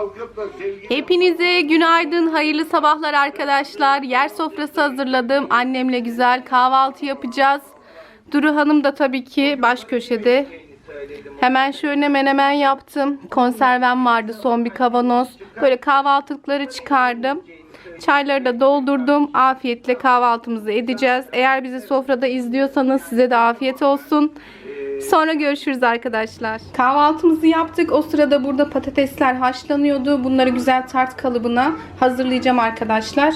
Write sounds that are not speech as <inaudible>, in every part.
kalkıp da sevgi Hepinize günaydın, hayırlı sabahlar arkadaşlar. Yer sofrası hazırladım. Annemle güzel kahvaltı yapacağız. Duru Hanım da tabii ki baş köşede. Hemen şöyle menemen yaptım. Konservem vardı son bir kavanoz. Böyle kahvaltılıkları çıkardım. Çayları da doldurdum. Afiyetle kahvaltımızı edeceğiz. Eğer bizi sofrada izliyorsanız size de afiyet olsun. Sonra görüşürüz arkadaşlar. Kahvaltımızı yaptık. O sırada burada patatesler haşlanıyordu. Bunları güzel tart kalıbına hazırlayacağım arkadaşlar.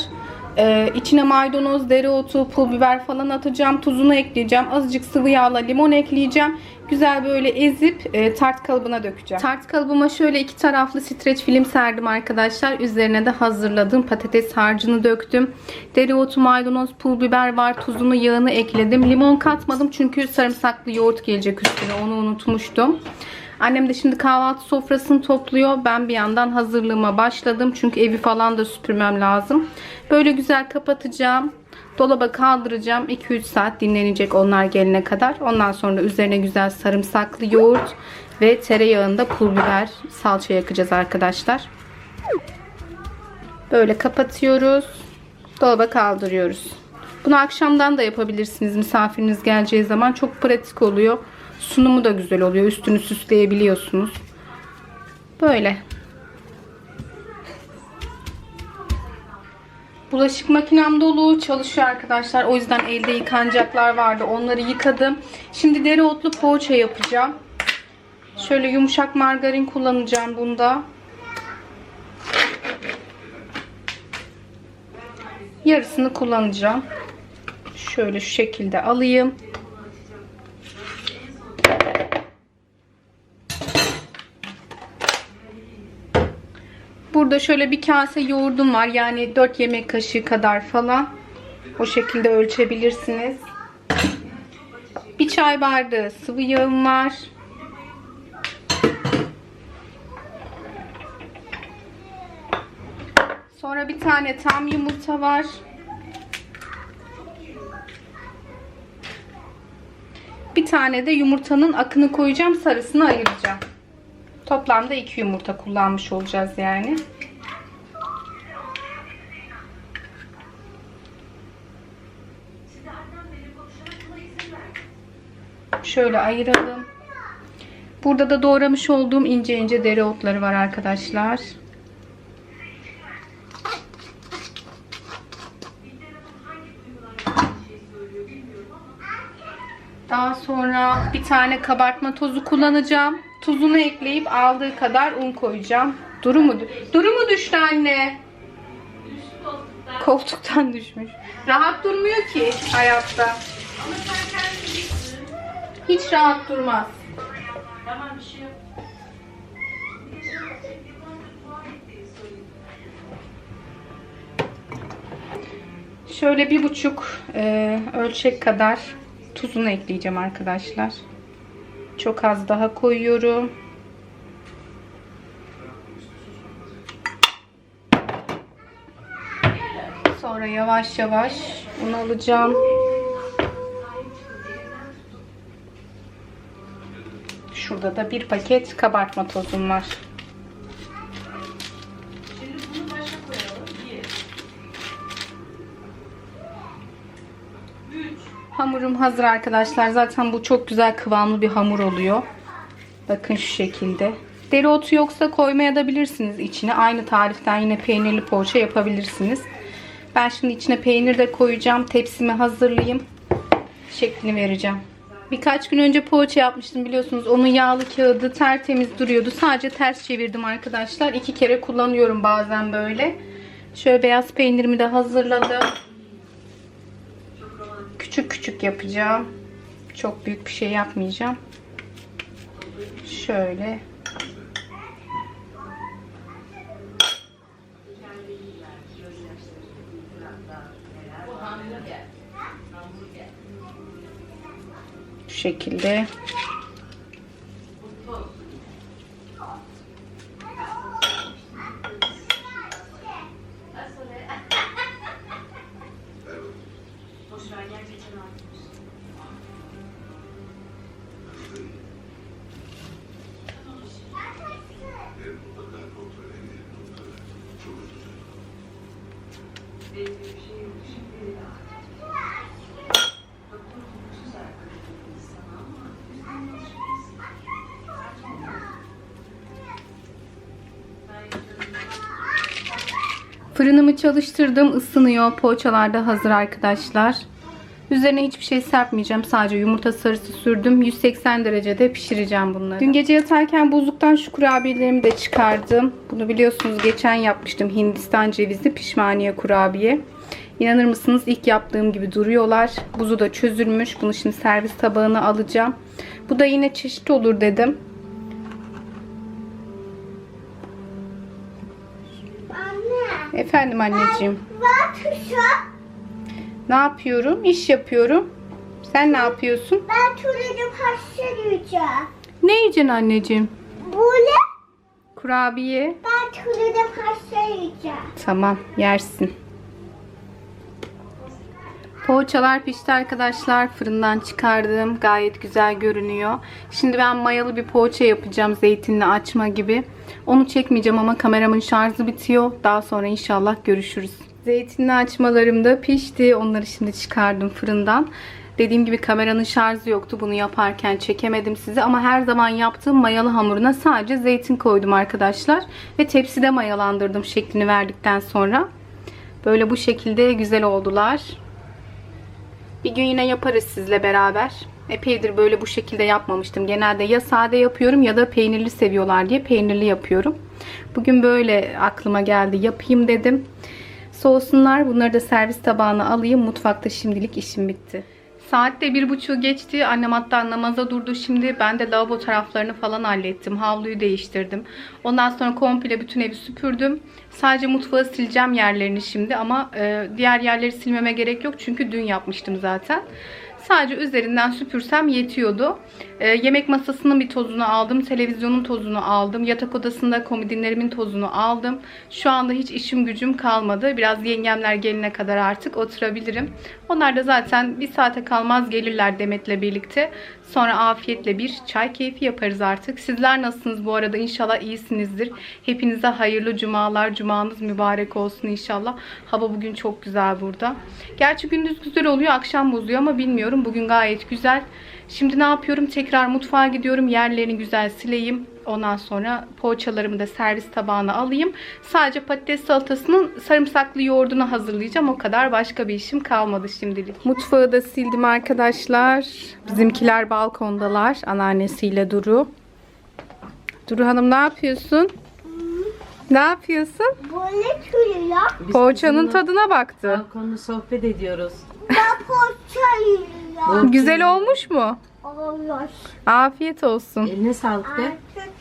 Ee, içine maydanoz, dereotu, pul biber falan atacağım. Tuzunu ekleyeceğim. Azıcık sıvı yağla limon ekleyeceğim. Güzel böyle ezip e, tart kalıbına dökeceğim. Tart kalıbıma şöyle iki taraflı streç film serdim arkadaşlar. Üzerine de hazırladım. Patates harcını döktüm. Dereotu, maydanoz, pul biber var. Tuzunu, yağını ekledim. Limon katmadım çünkü sarımsaklı yoğurt gelecek üstüne. Onu unutmuştum. Annem de şimdi kahvaltı sofrasını topluyor. Ben bir yandan hazırlığıma başladım. Çünkü evi falan da süpürmem lazım. Böyle güzel kapatacağım. Dolaba kaldıracağım. 2-3 saat dinlenecek onlar gelene kadar. Ondan sonra üzerine güzel sarımsaklı yoğurt ve tereyağında pul biber salça yakacağız arkadaşlar. Böyle kapatıyoruz. Dolaba kaldırıyoruz. Bunu akşamdan da yapabilirsiniz misafiriniz geleceği zaman. Çok pratik oluyor. Sunumu da güzel oluyor. Üstünü süsleyebiliyorsunuz. Böyle. Bulaşık makinem dolu çalışıyor arkadaşlar. O yüzden elde yıkanacaklar vardı. Onları yıkadım. Şimdi dereotlu poğaça yapacağım. Şöyle yumuşak margarin kullanacağım bunda. Yarısını kullanacağım. Şöyle şu şekilde alayım. Burada şöyle bir kase yoğurdum var. Yani 4 yemek kaşığı kadar falan. O şekilde ölçebilirsiniz. Bir çay bardağı sıvı yağım var. Sonra bir tane tam yumurta var. Bir tane de yumurtanın akını koyacağım. Sarısını ayıracağım. Toplamda iki yumurta kullanmış olacağız yani. Şöyle ayıralım. Burada da doğramış olduğum ince ince dereotları var arkadaşlar. Daha sonra bir tane kabartma tozu kullanacağım. Tuzunu ekleyip aldığı kadar un koyacağım. Duru mu? Duru mu düştü anne? Koltuktan düşmüş. Rahat durmuyor ki hayatta. Hiç rahat durmaz. Şöyle bir buçuk e, ölçek kadar tuzunu ekleyeceğim arkadaşlar. Çok az daha koyuyorum. Sonra yavaş yavaş un alacağım. Şurada da bir paket kabartma tozum var. Hamurum hazır arkadaşlar. Zaten bu çok güzel kıvamlı bir hamur oluyor. Bakın şu şekilde. Dereotu yoksa koymaya da bilirsiniz içine. Aynı tariften yine peynirli poğaça yapabilirsiniz. Ben şimdi içine peynir de koyacağım. Tepsimi hazırlayayım. Şeklini vereceğim. Birkaç gün önce poğaça yapmıştım biliyorsunuz. Onun yağlı kağıdı tertemiz duruyordu. Sadece ters çevirdim arkadaşlar. İki kere kullanıyorum bazen böyle. Şöyle beyaz peynirimi de hazırladım. Küçük küçük yapacağım. Çok büyük bir şey yapmayacağım. Şöyle. Şu şekilde. Thank you. Fırınımı çalıştırdım. ısınıyor. Poğaçalar da hazır arkadaşlar. Üzerine hiçbir şey serpmeyeceğim. Sadece yumurta sarısı sürdüm. 180 derecede pişireceğim bunları. Dün gece yatarken buzluktan şu kurabiyelerimi de çıkardım. Bunu biliyorsunuz geçen yapmıştım. Hindistan cevizli pişmaniye kurabiye. İnanır mısınız ilk yaptığım gibi duruyorlar. Buzu da çözülmüş. Bunu şimdi servis tabağına alacağım. Bu da yine çeşit olur dedim. Efendim anneciğim. Ben. Ne yapıyorum? İş yapıyorum. Sen ne yapıyorsun? Ben pasta yiyeceğim. Ne yiyeceksin anneciğim? Bu ne? Kurabiye. Ben pasta yiyeceğim. Tamam yersin. Poğaçalar pişti arkadaşlar. Fırından çıkardım. Gayet güzel görünüyor. Şimdi ben mayalı bir poğaça yapacağım. Zeytinli açma gibi. Onu çekmeyeceğim ama kameramın şarjı bitiyor. Daha sonra inşallah görüşürüz. Zeytinli açmalarım da pişti. Onları şimdi çıkardım fırından. Dediğim gibi kameranın şarjı yoktu. Bunu yaparken çekemedim size. Ama her zaman yaptığım mayalı hamuruna sadece zeytin koydum arkadaşlar. Ve tepside mayalandırdım şeklini verdikten sonra. Böyle bu şekilde güzel oldular. Bir gün yine yaparız sizle beraber. Epeydir böyle bu şekilde yapmamıştım. Genelde ya sade yapıyorum ya da peynirli seviyorlar diye peynirli yapıyorum. Bugün böyle aklıma geldi. Yapayım dedim. Soğusunlar. Bunları da servis tabağına alayım. Mutfakta şimdilik işim bitti. Saat de bir buçuğu geçti. Annem hatta namaza durdu şimdi. Ben de lavabo taraflarını falan hallettim. Havluyu değiştirdim. Ondan sonra komple bütün evi süpürdüm. Sadece mutfağı sileceğim yerlerini şimdi. Ama e, diğer yerleri silmeme gerek yok. Çünkü dün yapmıştım zaten. Sadece üzerinden süpürsem yetiyordu. Ee, yemek masasının bir tozunu aldım. Televizyonun tozunu aldım. Yatak odasında komodinlerimin tozunu aldım. Şu anda hiç işim gücüm kalmadı. Biraz yengemler gelene kadar artık oturabilirim. Onlar da zaten bir saate kalmaz gelirler Demet'le birlikte. Sonra afiyetle bir çay keyfi yaparız artık. Sizler nasılsınız bu arada? İnşallah iyisinizdir. Hepinize hayırlı cumalar. Cumanız mübarek olsun inşallah. Hava bugün çok güzel burada. Gerçi gündüz güzel oluyor, akşam bozuyor ama bilmiyorum. Bugün gayet güzel. Şimdi ne yapıyorum? Tekrar mutfağa gidiyorum. Yerlerini güzel sileyim. Ondan sonra poğaçalarımı da servis tabağına alayım. Sadece patates salatasının sarımsaklı yoğurdunu hazırlayacağım. O kadar başka bir işim kalmadı şimdilik. Mutfağı da sildim arkadaşlar. Bizimkiler balkondalar. Anneannesiyle Duru. Duru Hanım ne yapıyorsun? Ne yapıyorsun? Bu ne türü ya? Biz Poğaçanın kızımla tadına baktı. Balkonda sohbet ediyoruz. Ben poğaça yiyorum. Güzel olmuş mu? Olur. Afiyet olsun. Eline sağlık de. Artık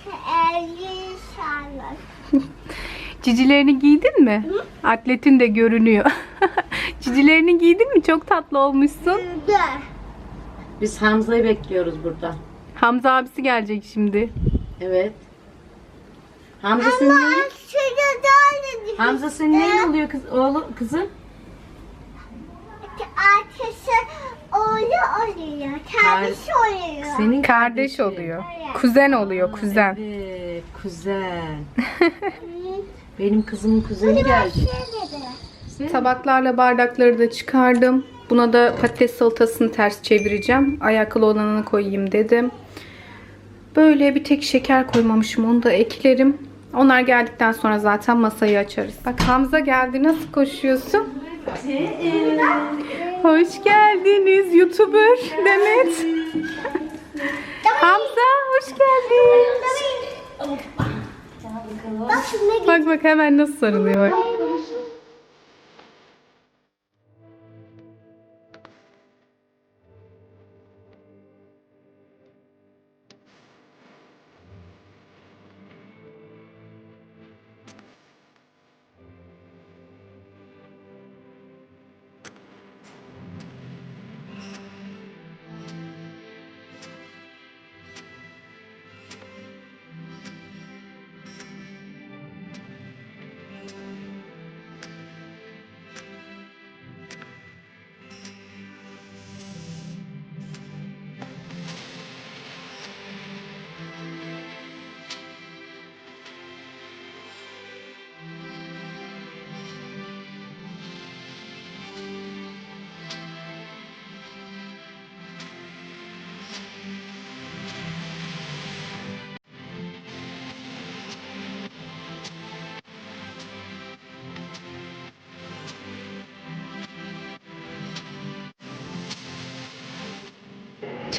elli sağlık. <laughs> Cicilerini giydin mi? Atletin de görünüyor. <laughs> Cicilerini giydin mi? Çok tatlı olmuşsun. Dur. Biz Hamza'yı bekliyoruz burada. Hamza abisi gelecek şimdi. Evet. Hamza senin neyin? Hamza senin neyin oluyor kız, oğlu, kızım? Ateşi oğlu oluyor. Kardeş oluyor. Senin Kardeş oluyor. Kuzen oluyor, kuzen. Evet, kuzen. Benim kızımın kuzeni geldi. Sen- Tabaklarla bardakları da çıkardım. Buna da patates salatasını ters çevireceğim. Ayaklı olanını koyayım dedim. Böyle bir tek şeker koymamışım. Onu da eklerim. Onlar geldikten sonra zaten masayı açarız. Bak Hamza geldi. Nasıl koşuyorsun? Hoş geldiniz YouTuber Demet. Hamza hoş geldin. Bak bak hemen nasıl sarılıyor.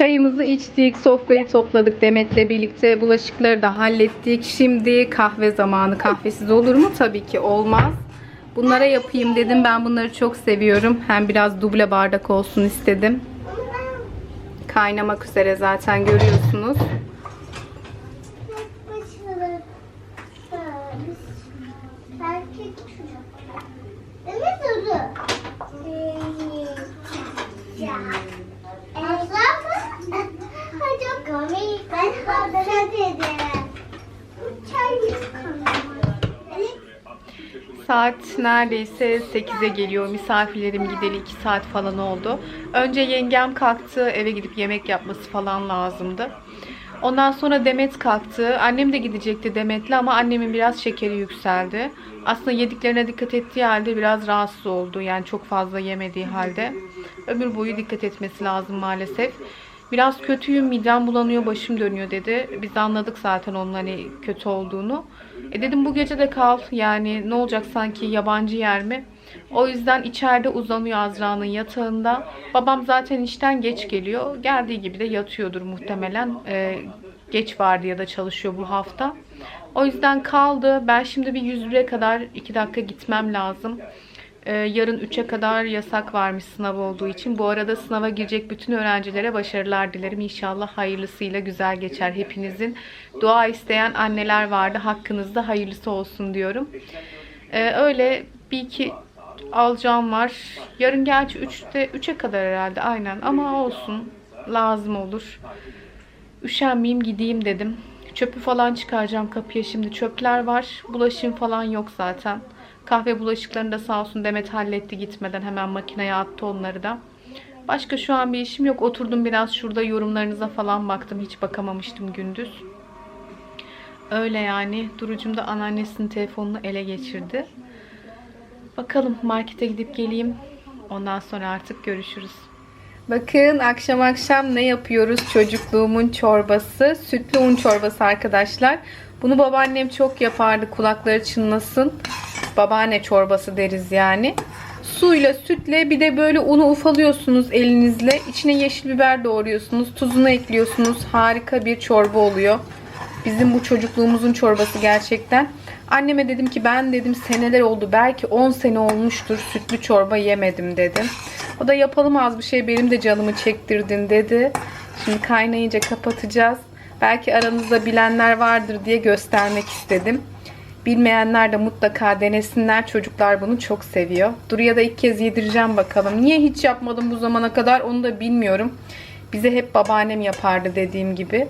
Çayımızı içtik, sofrayı topladık Demet'le birlikte. Bulaşıkları da hallettik. Şimdi kahve zamanı. Kahvesiz olur mu? Tabii ki olmaz. Bunlara yapayım dedim. Ben bunları çok seviyorum. Hem biraz duble bardak olsun istedim. Kaynamak üzere zaten görüyorsunuz. Tek başına erkek çocuk. Değil mi Dudu? Aslan mı? Ha, Çok komik. Ben hapse dedim. Bu çay yıkanıyor. Saat neredeyse 8'e geliyor. Misafirlerim gideli 2 saat falan oldu. Önce yengem kalktı. Eve gidip yemek yapması falan lazımdı. Ondan sonra Demet kalktı. Annem de gidecekti Demet'le ama annemin biraz şekeri yükseldi. Aslında yediklerine dikkat ettiği halde biraz rahatsız oldu. Yani çok fazla yemediği halde. Ömür boyu dikkat etmesi lazım maalesef. Biraz kötüyüm, midem bulanıyor, başım dönüyor dedi. Biz anladık zaten onun hani kötü olduğunu. E dedim bu gece de kal. Yani ne olacak sanki yabancı yer mi? O yüzden içeride uzanıyor Azra'nın yatağında. Babam zaten işten geç geliyor. Geldiği gibi de yatıyordur muhtemelen. E, geç vardı ya da çalışıyor bu hafta. O yüzden kaldı. Ben şimdi bir 101'e kadar 2 dakika gitmem lazım. Ee, yarın 3'e kadar yasak varmış sınav olduğu için. Bu arada sınava girecek bütün öğrencilere başarılar dilerim. İnşallah hayırlısıyla güzel geçer hepinizin. Dua isteyen anneler vardı. Hakkınızda hayırlısı olsun diyorum. Ee, öyle bir iki alacağım var. Yarın gerçi 3'te 3'e kadar herhalde aynen ama olsun. Lazım olur. Üşenmeyeyim gideyim dedim. Çöpü falan çıkaracağım kapıya şimdi. Çöpler var. Bulaşığım falan yok zaten. Kahve bulaşıklarını da sağ olsun Demet halletti gitmeden. Hemen makineye attı onları da. Başka şu an bir işim yok. Oturdum biraz şurada yorumlarınıza falan baktım. Hiç bakamamıştım gündüz. Öyle yani. Durucum da anneannesinin telefonunu ele geçirdi. Bakalım markete gidip geleyim. Ondan sonra artık görüşürüz. Bakın akşam akşam ne yapıyoruz? Çocukluğumun çorbası. Sütlü un çorbası arkadaşlar. Bunu babaannem çok yapardı. Kulakları çınlasın. Babaanne çorbası deriz yani. Suyla, sütle bir de böyle unu ufalıyorsunuz elinizle. İçine yeşil biber doğruyorsunuz. Tuzunu ekliyorsunuz. Harika bir çorba oluyor. Bizim bu çocukluğumuzun çorbası gerçekten. Anneme dedim ki ben dedim seneler oldu. Belki 10 sene olmuştur sütlü çorba yemedim dedim. O da yapalım az bir şey benim de canımı çektirdin dedi. Şimdi kaynayınca kapatacağız. Belki aranızda bilenler vardır diye göstermek istedim. Bilmeyenler de mutlaka denesinler. Çocuklar bunu çok seviyor. Duru'ya da ilk kez yedireceğim bakalım. Niye hiç yapmadım bu zamana kadar onu da bilmiyorum. Bize hep babaannem yapardı dediğim gibi.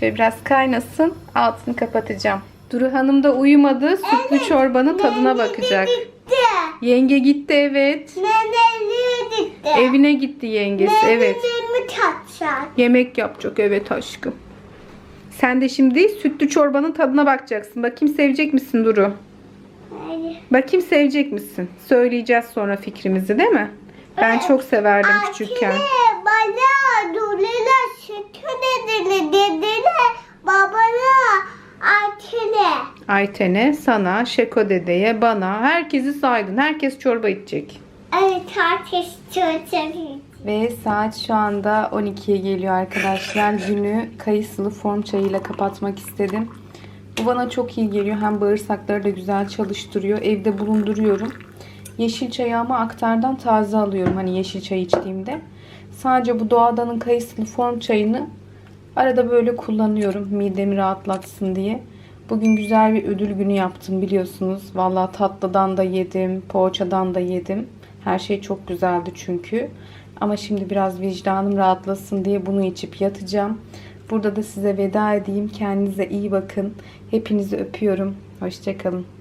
Şöyle biraz kaynasın. Altını kapatacağım. Duru Hanım da uyumadı. Sütlü çorbanın tadına bakacak. Gitti. Yenge gitti evet. Neneliğe gitti. Evine gitti yengesi evet. Yemek yapacak evet aşkım. Sen de şimdi sütlü çorbanın tadına bakacaksın. Bakayım sevecek misin Duru? Hayır. Bakayım sevecek misin? Söyleyeceğiz sonra fikrimizi değil mi? Ben çok severdim küçükken. Bana Dulila sütü dediler dediler babana Atile. Ayten'e, sana, Şeko dedeye, bana herkesi saydın. Herkes çorba içecek. Evet tartış çocuğum. Ve saat şu anda 12'ye geliyor arkadaşlar. <laughs> Günü kayısılı form çayıyla kapatmak istedim. Bu bana çok iyi geliyor. Hem bağırsakları da güzel çalıştırıyor. Evde bulunduruyorum. Yeşil çayı ama aktardan taze alıyorum. Hani yeşil çay içtiğimde. Sadece bu doğadanın kayısılı form çayını arada böyle kullanıyorum. Midemi rahatlatsın diye. Bugün güzel bir ödül günü yaptım biliyorsunuz. Vallahi tatlıdan da yedim. Poğaçadan da yedim. Her şey çok güzeldi çünkü. Ama şimdi biraz vicdanım rahatlasın diye bunu içip yatacağım. Burada da size veda edeyim. Kendinize iyi bakın. Hepinizi öpüyorum. Hoşçakalın.